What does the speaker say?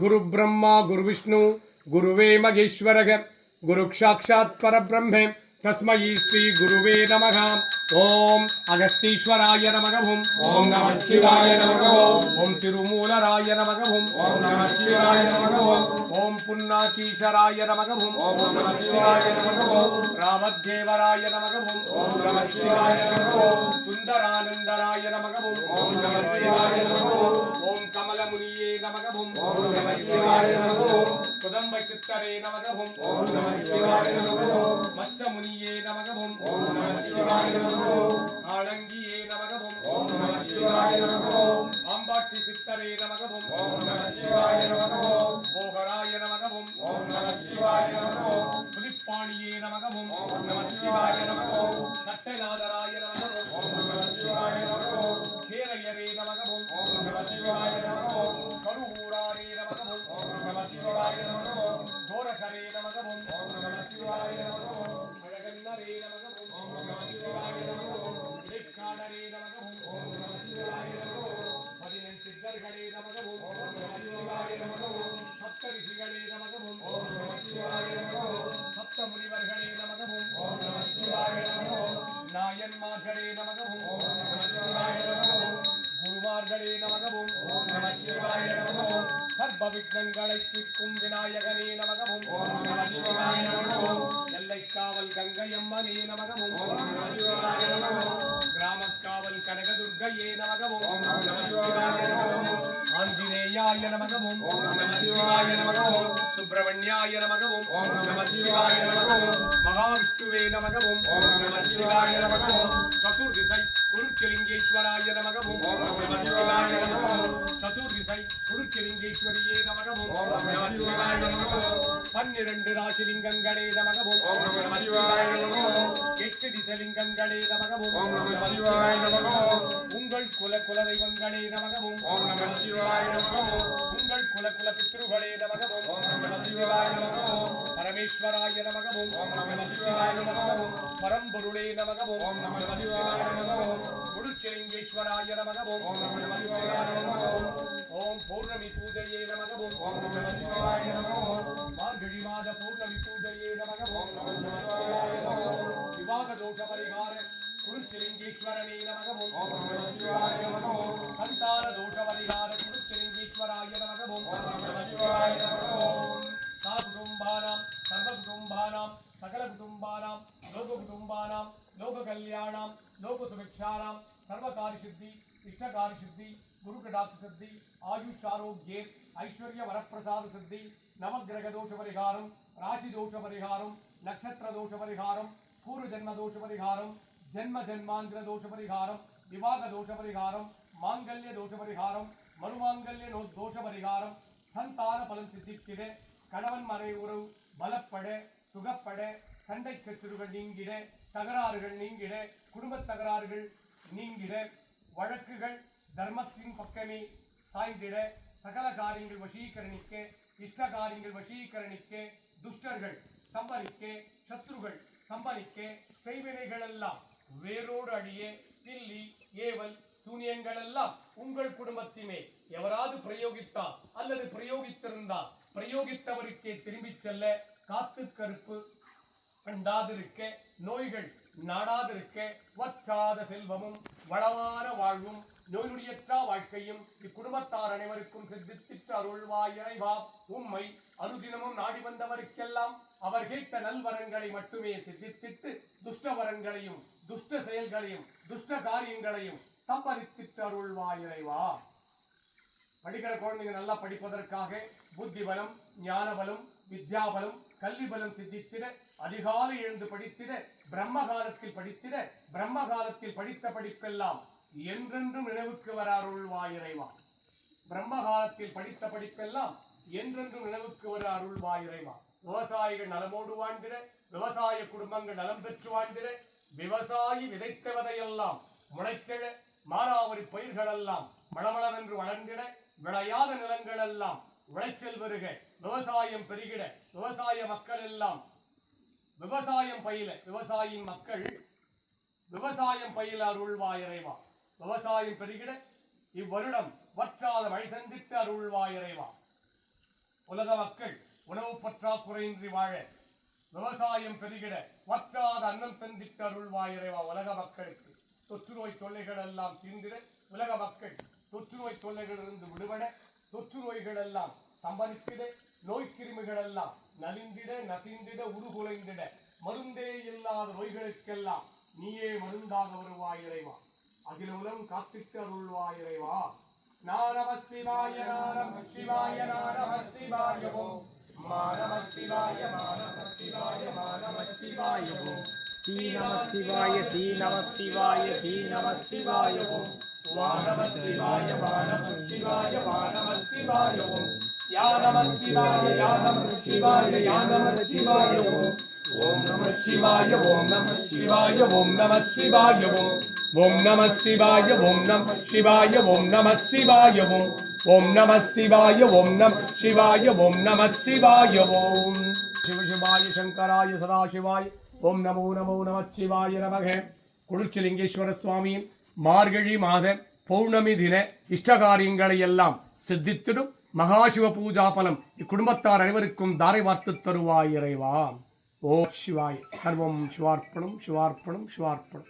குரு பிரம்மா குரு விஷ்ணு குருவே மகேஸ்வரக குரு சாட்சாத் பரபிரம்மே தஸ்மை ஸ்ரீ குருவே நமக ஓம் அகஸ்தீஸ்வராய நமகவும் ஓம் நம சிவாய நமகவும் ஓம் திருமூலராய நமகவும் ஓம் நம சிவாய நமகவும் ஓம் புன்னாகீசராய நமகவும் ஓம் நம சிவாய நமகவும் ராமதேவராய நமகவும் ஓம் நம சிவாய நமகவும் சுந்தரானந்தராய நமகவும் ஓம் நம சிவாய நமகவும் குதம்ப சித்தரே நமகவும் ஓம் நம சிவாய நமகவும் மச்ச முனியே நமகவும் ஓம் நம சிவாய நமகவும் ஆளங்கியே நமகவும் ஓம் நம சிவாய நமகவும் ஆம்பாட்டி சித்தரே நமகவும் ஓம் நம சிவாய நமகவும் போகராய நமகவும் ஓம் நம சிவாய நமகவும் புலிப்பாணியே நமகவும் ஓம் நம சிவாய நமகவும் சட்டநாதராய நமகவும் ஓம் நம சிவாய நமகவும் கேரையரே நமகவும் ஓம் நம சிவாய நமகவும் குருமார்களே நமகவும் சர்வ விக்னங்களை தீர்க்கும் விநாயகனே நமகவும் எல்லை காவல் கங்கை அம்மனே எல்லைக்காவல் கங்கையம்மனே நமகவும் ஓம் நம சிவாய நமகவும் கிராமக்காவல் கனகதுர்க்கையே நமகவும் ஓம் நம சிவாய நமகவும் ஆஞ்சநேயாய நமகவும் ஓம் நம சிவாய குருச்சலிங்கேஸ்வராய நமகவும் சதுர்திசை குருச்சலிங்கேஸ்வரியே நமகவும் பன்னிரண்டு ராசிலிங்கங்களே நமகவும் எட்டு திசலிங்கங்களே நமகவும் உங்கள் குல நம சிவாய நமகவும் உங்கள் குல குல பித்ருகளே நமகவும் பரமேஸ்வராய நமகவும் பரம்பொருளே நமகவும் குருச்சலிங்கேஸ்வராய நமகவும் ஓம். ஓம் பௌர்ணமி பூஜையே நமகவும் ஓம். மார்கழி மாத பௌர்ணமி பூஜையே நமகவும் ஓம். விவாக தோஷ பரிகார குருச்சலிங்கேஸ்வரனே சந்தான தோஷ பரிகார குருச்சலிங்கேஸ்வராய சகல குடும்பானாம் சர்வகாரி சித்தி இஷ்டகாரி சித்தி குரு கடாட்ச சித்தி ஆயுஷ் ஆரோக்கியே ஐஸ்வர்ய வரப்பிரசாத சித்தி நவகிரக தோஷ பரிகாரம் ராசி தோஷ பரிகாரம் நட்சத்திர தோஷ பரிகாரம் பூர்வ ஜென்ம தோஷ பரிகாரம் ஜென்ம ஜென்மாந்திர தோஷ பரிகாரம் விவாக தோஷ பரிகாரம் மாங்கல்ய தோஷ பரிகாரம் மறுமாங்கல்ய நோ- தோஷ பரிகாரம் சந்தான பலன் சித்தித்திட கணவன் மறை உறவு பலப்பட சுகப்பட சண்டை சச்சுறுகள் நீங்கிட தகராறுகள் நீங்கிட குடும்பத் தகராறுகள் நீங்கிட வழக்குகள் தர்மத்தின் பக்கமே சாய்ந்திட சகல காரியங்கள் வசீகரணிக்க இஷ்ட காரியங்கள் வசீகரணிக்க துஷ்டர்கள் ஸ்தம்பரிக்க சத்ருகள் ஸ்தம்பரிக்க செய்வினைகளெல்லாம் வேரோடு அழிய தில்லி ஏவல் சூனியங்களெல்லாம் உங்கள் குடும்பத்திமே எவராது பிரயோகித்தால் அல்லது பிரயோகித்திருந்தால் பிரயோகித்தவருக்கே திரும்பிச் செல்ல காத்து கருப்பு கண்டாதிருக்க நோய்கள் நாடாதிருக்க வற்றாத செல்வமும் வளமான வாழ்வும் நோயுடையற்றா வாழ்க்கையும் இக்குடும்பத்தார் அனைவருக்கும் சித்தித்திட்டு அருள்வாய் இறைவா. உம்மை அனுதினமும் நாடி வந்தவருக்கெல்லாம் அவர் கேட்ட நல்வரங்களை மட்டுமே சித்தித்திட்டு துஷ்ட வரங்களையும் துஷ்ட செயல்களையும் துஷ்ட காரியங்களையும் சம்பரித்திட்டு அருள்வாய் இறைவா. படிக்கிற குழந்தைங்க நல்லா படிப்பதற்காக புத்தி பலம் ஞான பலம் வித்யா பலம் கல்வி பலம் சித்தித்திட அதிகாலை எழுந்து படித்திட பிரம்ம காலத்தில் படித்திட பிரம்ம காலத்தில் படித்த படிப்பெல்லாம் என்றென்றும் நினைவுக்கு வர அருள்வாய் இறைவா. பிரம்ம காலத்தில் படித்த படிப்பெல்லாம் என்றென்றும் நினைவுக்கு வர அருள்வாய் இறைவா. விவசாயிகள் நலமோடு வாழ்ந்திட விவசாய குடும்பங்கள் நலம் பெற்று வாழ்ந்திட விவசாயி விதைத்தவதையெல்லாம் முளைத்திட மாறாவரி பயிர்களெல்லாம் மளமளவென்று வளர்ந்திட விளையாத நிலங்கள் எல்லாம் விளைச்சல் வருக விவசாயம் பெருகிட விவசாய மக்கள் எல்லாம் விவசாயம் பயில விவசாயி மக்கள் விவசாயம் பயில அருள்வா இறைவா. விவசாயம் பெருகிட இவ்வருடம் வற்றாத மழை சந்தித்து அருள்வா இறைவா. உலக மக்கள் உணவு பற்றாக்குறையின்றி வாழ விவசாயம் பெருகிட வற்றாத அன்னம் சந்தித்து அருள்வா இறைவா உலக மக்களுக்கு. தொற்று நோய் தொல்லைகள் எல்லாம் தீர்ந்திட உலக மக்கள் தொற்றுநோய் தொல்லைகளிலிருந்து விடுபட தொற்று நோய்கள் எல்லாம் சம்பளித்திட நோய் கிருமிகள் எல்லாம் நலிந்திட நசிந்திட உருகுலைந்திட மருந்தே இல்லாத நோய்களுக்கெல்லாம் நீயே மருந்தாக வருவாய் இறைவா. அகில உலகம் காத்திட்டு அருள்வாய் இறைவா. நாரம சிவாய நாரம சிவாய நாரம சிவாய ஓம் மானம சிவாய மானம சிவாய மானம சிவாய ஓம் ஸ்ரீ நம சிவாய ஸ்ரீ நம சிவாய ஸ்ரீ நம சிவாய ஓம் வானம சிவாய ஓம் யா நம சிவாய ஓம் ஓம் நம சிவாய ஓம் நம சிவாய ஓம் நம சிவாய ஓம் ஓம் நம சிவாய ஓம் நம சிவாய ஓம் நம சிவாய ஓம் ஓம் நம சிவாய ஓம் நம சிவாய ஓம் நம சிவாய ஓம் சிவ சிவாய சங்கராய சதாசிவாய் ஓம் நமோ நமோ நம சிவாய நமக குளிர்ச்சிலிங்கேஸ்வர சுவாமியின் மார்கழி மாத பௌர்ணமி தின இஷ்டகாரியங்களை எல்லாம் சித்தித்திடும் மகாசிவ பூஜா பலம் இக்குடும்பத்தார் அனைவருக்கும் தாரை வார்த்து தருவாய் இறைவா. ஓ சிவாய். சர்வம் சிவார்ப்பணம் சிவார்ப்பணம் சிவார்ப்பணம்.